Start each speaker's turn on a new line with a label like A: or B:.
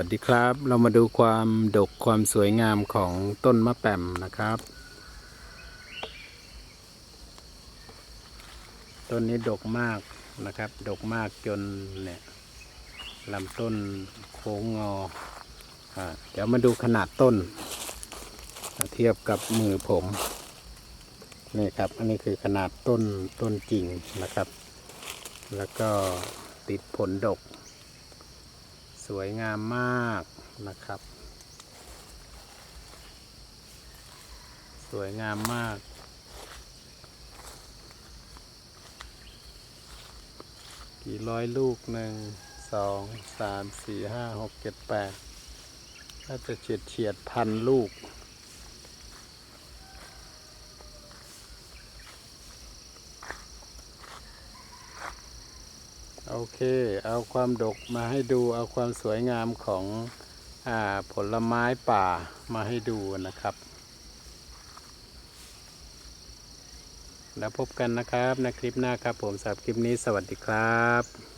A: วัสดีครับ เรามาดูความดกความสวยงามของต้นมะแป่มนะครับ ต้นนี้ดกมากนะครับ ดกมากจนเนี่ยลำต้นโค้งงออเดี๋ยวมาดูขนาดต้น เทียบกับมือผมนี่ครับ อันนี้คือขนาดต้นต้นจริงนะครับ แล้วก็ติดผลดก สวยงามมากนะครับ สวยงามมากกี่ร้อยลูกหนึ่งสองสามสี่ห้าหกเจ็ดแปดน่าจะเฉียดเฉียดพันลูก โอเค เอาความดกมาให้ดู เอาความสวยงามของอผลไม้ป่ามาให้ดูนะครับ แล้วพบกันนะครับในคลิปหน้าครับผมสำหรับคลิปนี้สวัสดีครับ